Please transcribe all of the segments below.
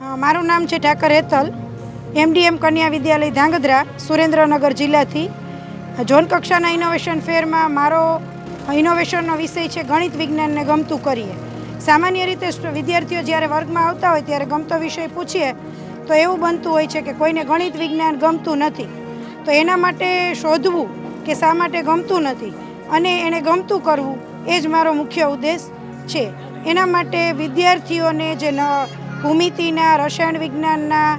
મારું નામ છે ઠાકર હેતલ. એમડીએમ કન્યા વિદ્યાલય ધાંગધ્રા, સુરેન્દ્રનગર જિલ્લાથી. ઝોન કક્ષાના ઇનોવેશન ફેરમાં મારો ઇનોવેશનનો વિષય છે ગણિત વિજ્ઞાનને ગમતું કરીએ. સામાન્ય રીતે વિદ્યાર્થીઓ જ્યારે વર્ગમાં આવતા હોય ત્યારે ગમતો વિષય પૂછીએ, તો એવું બનતું હોય છે કે કોઈને ગણિત વિજ્ઞાન ગમતું નથી. તો એના માટે શોધવું કે શા માટે ગમતું નથી અને એને ગમતું કરવું એ જ મારો મુખ્ય ઉદ્દેશ છે. એના માટે વિદ્યાર્થીઓને જે ન ભૂમિતિના, રસાયણ વિજ્ઞાનના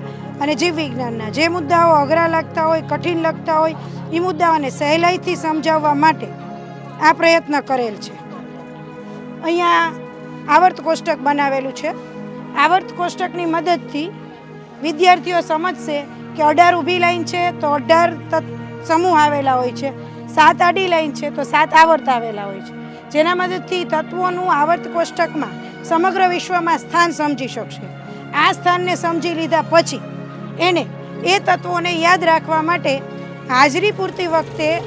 અને જીવ વિજ્ઞાનના જે મુદ્દાઓ અઘરા લાગતા હોય, કઠિન લાગતા હોય એ મુદ્દાઓને સહેલાઈથી સમજાવવા માટે આ પ્રયત્ન કરેલ છે. અહીંયા આવર્ત કોષ્ટક બનાવેલું છે. આવર્ત કોષ્ટકની મદદથી વિદ્યાર્થીઓ સમજશે કે અઢાર ઊભી લાઈન છે તો અઢાર સમૂહ આવેલા હોય છે. સાત આડી લાઈન છે તો સાત આવર્ત આવેલા હોય છે. જેના મદદથી તત્વોનું આવર્ત કોષ્ટકમાં સમગ્ર વિશ્વમાં સ્થાન સમજી શકશે. આ સ્થાનને સમજી લીધા પછી એને એ તત્વોને યાદ રાખવા માટે હાજરી પૂરતી વખતે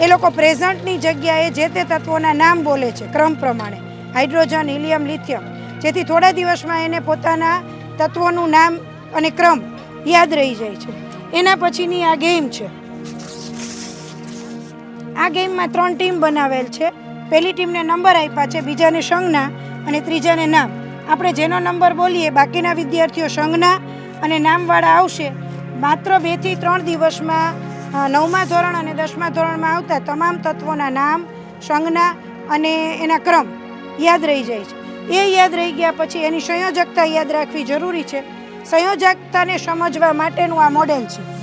એ લોકો પ્રેઝન્ટની જગ્યાએ જે તે તત્વોના નામ બોલે છે, ક્રમ પ્રમાણે. Hydrogen, helium, lithium. જેથી થોડા દિવસમાં એને પોતાના તત્વોનું નામ અને ક્રમ યાદ રહી જાય છે. એના પછીની આ ગેમ છે. આ ગેમમાં ત્રણ ટીમ બનાવેલ છે. પહેલી ટીમને નંબર આપ્યા છે બીજાને સંજ્ઞા અને ત્રીજાને નામ. આપણે જેનો નંબર બોલીએ બાકીના વિદ્યાર્થીઓ સંજ્ઞા અને નામવાળા આવશે. માત્ર બેથી ત્રણ દિવસમાં નવમા ધોરણ અને દસમા ધોરણમાં આવતા તમામ તત્વોના નામ, સંજ્ઞા અને એના ક્રમ યાદ રહી જાય છે. એ યાદ રહી ગયા પછી એની સંયોજકતા યાદ રાખવી જરૂરી છે. સંયોજકતાને સમજવા માટેનું આ મોડેલ છે.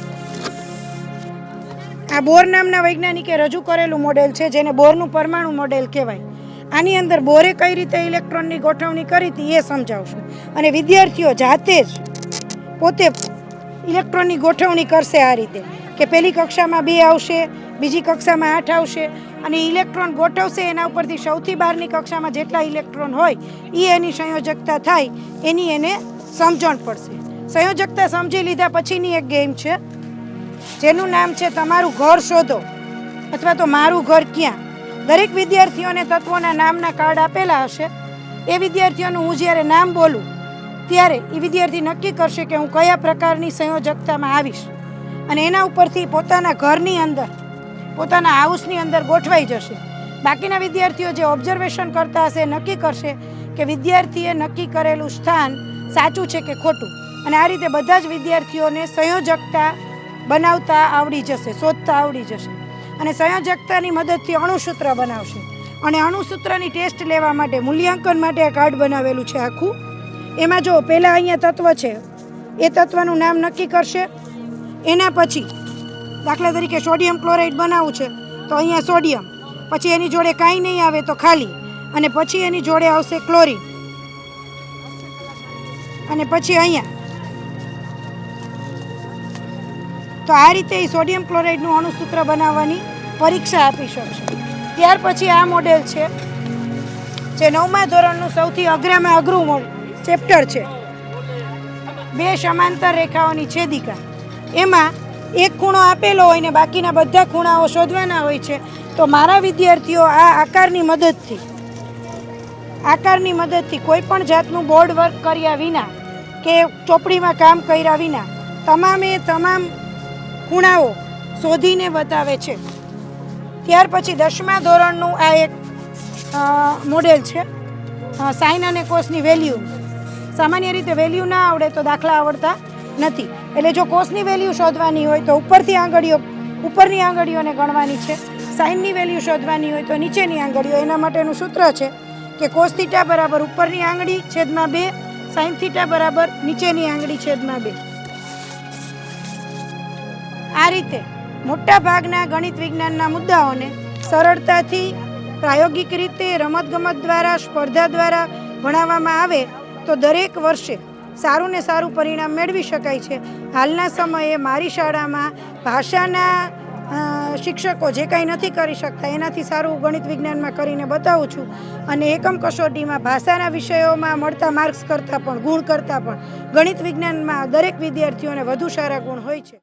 આ બોર નામના વૈજ્ઞાનિકે રજૂ કરેલું મોડેલ છે, જેને બોરનું પરમાણુ મોડેલ કહેવાય. આની અંદર બોરે કઈ રીતે ઇલેક્ટ્રોનની ગોઠવણી કરી હતી એ સમજાવશું. અને વિદ્યાર્થીઓ જાતે જ પોતે ઇલેક્ટ્રોનની ગોઠવણી કરશે આ રીતે, કે પહેલી કક્ષામાં બે આવશે, બીજી કક્ષામાં આઠ આવશે, અને ઇલેક્ટ્રોન ગોઠવશે, એના ઉપરથી સૌથી બહારની કક્ષામાં જેટલા ઇલેક્ટ્રોન હોય એ એની સંયોજકતા થાય, એની એને સમજણ પડશે. સંયોજકતા સમજી લીધા પછીની એક ગેમ છે જેનું નામ છે તમારું ઘર શોધો અથવા તો મારું ઘર ક્યાં? દરેક વિદ્યાર્થીઓને તત્વોના નામના કાર્ડ આપેલા હશે. એ વિદ્યાર્થીઓનું હું જ્યારે નામ બોલું, ત્યારે એ વિદ્યાર્થી નક્કી કરશે કે હું કયા પ્રકારની સંયોજકતામાં આવીશ અને એના ઉપરથી પોતાના ઘરની અંદર, પોતાના હાઉસની અંદર ગોઠવાઈ જશે. બાકીના વિદ્યાર્થીઓ જે ઓબ્ઝર્વેશન કરતા હશે નક્કી કરશે કે વિદ્યાર્થીએ નક્કી કરેલું સ્થાન સાચું છે કે ખોટું. અને આ રીતે બધા જ વિદ્યાર્થીઓને સંયોજકતા બનાવતા આવડી જશે, શોધતા આવડી જશે. અને સંયોજકતાની મદદથી અણુસૂત્ર બનાવશે. અને અણુસૂત્રની ટેસ્ટ લેવા માટે મૂલ્યાંકન માટે આ કાર્ડ બનાવેલું છે આખું. એમાં જો પહેલાં અહીંયા તત્વ છે, એ તત્વનું નામ નક્કી કરશે. એના પછી દાખલા તરીકે સોડિયમ ક્લોરાઇડ બનાવવું છે, તો અહીંયા સોડિયમ. પછી એની જોડે કાંઈ નહીં આવે તો ખાલી. અને પછી એની જોડે આવશે ક્લોરિન. અને પછી અહીંયા તો આ રીતે એ સોડિયમ ક્લોરાઇડનું અણુસૂત્ર બનાવવાની પરીક્ષા આપી શકશે. ત્યાર પછી આ મોડેલ છે, જે નવમા ધોરણનું સૌથી અઘરામાં અઘરું મોડ ચેપ્ટર છે. બે સમાંતર રેખાઓની છેદિકા. એમાં એક ખૂણો આપેલો હોય ને બાકીના બધા ખૂણાઓ શોધવાના હોય છે, તો મારા વિદ્યાર્થીઓ આ આકારની મદદથી આકારની મદદથી કોઈ પણ જાતનું બોર્ડ વર્ક કર્યા વિના કે ચોપડીમાં કામ કર્યા વિના, તમામે તમામ ખૂણાઓ શોધીને બતાવે છે. ત્યાર પછી દસમા ધોરણનું આ એક મોડેલ છે. સાઇન અને કોસની વેલ્યુ સામાન્ય રીતે વેલ્યુ ના આવડે તો દાખલા આવડતા નથી. એટલે જો કોસની વેલ્યુ શોધવાની હોય તો ઉપરથી આંગળીઓ, ઉપરની આંગળીઓને ગણવાની છે. સાઇનની વેલ્યુ શોધવાની હોય તો નીચેની આંગળીઓ. એના માટેનું સૂત્ર છે કે કોસ થીટા બરાબર ઉપરની આંગળી છેદમાં બે સાઇન થીટા બરાબર નીચેની આંગળી છેદમાં બે. રીતે મોટા ભાગના ગણિત વિજ્ઞાનના મુદ્દાઓને સરળતાથી પ્રાયોગિક રીતે રમતગમત દ્વારા, સ્પર્ધા દ્વારા ભણાવવામાં આવે તો દરેક વર્ષે સારું ને સારું પરિણામ મેળવી શકાય છે. હાલના સમયે મારી શાળામાં ભાષાના શિક્ષકો જે કાંઈ નથી કરી શકતા એનાથી સારું ગણિત વિજ્ઞાનમાં કરીને બતાવું છું. અને એકમ કસોટીમાં ભાષાના વિષયોમાં મળતા માર્ક્સ કરતાં પણ, ગુણ કરતાં પણ ગણિત વિજ્ઞાનમાં દરેક વિદ્યાર્થીઓને વધુ સારા ગુણ હોય છે.